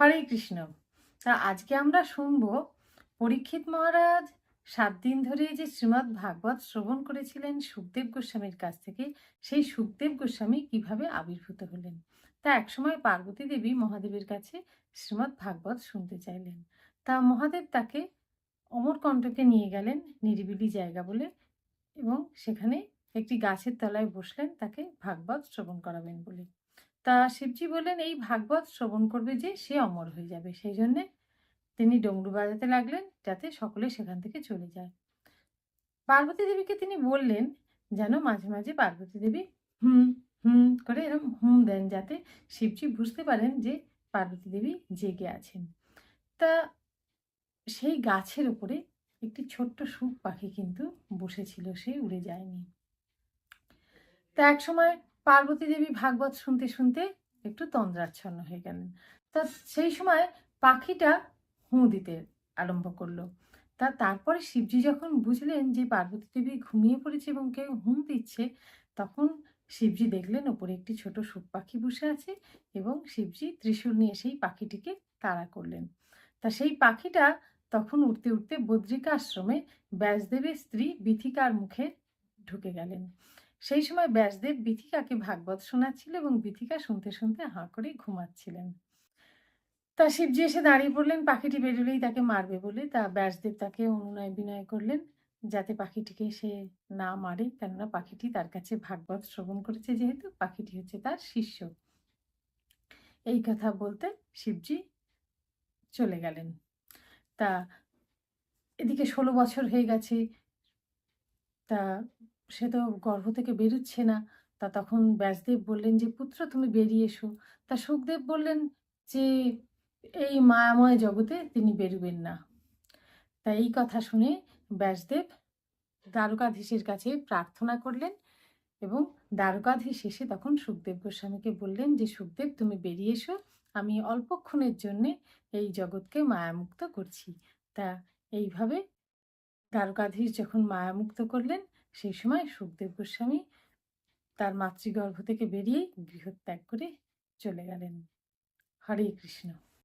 হরে কৃষ্ণ। তা আজকে আমরা শুনব পরীক্ষিত মহারাজ সাত দিন ধরে যে শ্রীমৎ ভাগবত শ্রবণ করেছিলেন সুখদেব গোস্বামীর কাছ থেকে, সেই সুখদেব গোস্বামী কীভাবে আবির্ভূত হলেন? তা একসময় পার্বতী দেবী মহাদেবের কাছে শ্রীমৎ ভাগবত শুনতে চাইলেন। তা মহাদেব তাকে অমরকণ্টকে নিয়ে গেলেন নিরিবিলি জায়গা বলে এবং সেখানে একটি গাছের তলায় বসলেন, তাকে ভাগবত শ্রবণ করাবেন বলে। তা শিবজি বললেন, এই ভাগবত শ্রবণ করবে যে সে অমর হয়ে যাবে। সেই জন্যে তিনি ডমরু বাজাতে লাগলেন যাতে সকলে সেখান থেকে চলে যায়। পার্বতী দেবীকে তিনি বললেন, যেন মাঝে মাঝে পার্বতী দেবী হুম হুম করে এরকম হুম দেন যাতে শিবজি বুঝতে পারেন যে পার্বতী দেবী জেগে আছেন। তা সেই গাছের উপরে একটি ছোট্ট সুখ পাখি কিন্তু বসেছিল, সে উড়ে যায়নি। তা এক সময় পার্বতী দেবী ভাগবত শুনতে শুনতে একটু তন্দ্রাচ্ছন্ন হয়ে গেলেন। তা সেই সময় পাখিটা হুঁ দিতে আরম্ভ করল। তা তারপরে শিবজি যখন বুঝলেন যে পার্বতী দেবী ঘুমিয়ে পড়েছে এবং কেউ হুম দিচ্ছে, তখন শিবজি দেখলেন ওপরে একটি ছোট সুখ পাখি বসে আছে এবং শিবজি ত্রিশূল নিয়ে সেই পাখিটিকে তাড়া করলেন। তা সেই পাখিটা তখন উঠতে উঠতে বদ্রিকা আশ্রমে ব্যাসদেবের স্ত্রী বিথিকার মুখে ঢুকে গেলেন। সেই সময় ব্যাসদেব বিথিকাকে ভাগবত শোনাচ্ছিল এবং বিথিকা শুনতে শুনতে হাঁ করে ঘুমাচ্ছিলেন। তা শিবজি এসে দাঁড়িয়ে পড়লেন, পাখিটি বেরোলেই তাকে মারবে বলে। তা ব্যাসদেব তাকে অনুনয় বিনয় করলেন, যাতে পাখিটিকে সে না মারে, কেননা পাখিটি তার কাছে ভাগবত শ্রবণ করেছে যেহেতু পাখিটি হচ্ছে তার শিষ্য। এই কথা বলতে শিবজি চলে গেলেন। তা এদিকে ষোলো বছর হয়ে গেছে। তা সে তো গর্ভ থেকে বেরোচ্ছে না। তা তখন ব্যাসদেব বললেন যে, পুত্র, তুমি বেরিয়ে এসো। তা সুখদেব বললেন যে, এই মায়াময় জগতে তিনি বেরোবেন না। তা এই কথা শুনে ব্যাসদেব দ্বারকাধীশের কাছে প্রার্থনা করলেন এবং দ্বারকাধীশ এসে তখন সুখদেব গোস্বামীকে বললেন যে, সুখদেব, তুমি বেরিয়ে এসো। আমি অল্পক্ষণের জন্যে এই জগৎকে মায়ামুক্ত করছি। তা এইভাবে দ্বারকাধীশ যখন মায়ামুক্ত করলেন সেই সময় সুখদেব গোস্বামী তার মাতৃগর্ভ থেকে বেরিয়ে গৃহত্যাগ করে চলে গেলেন। হরে কৃষ্ণ।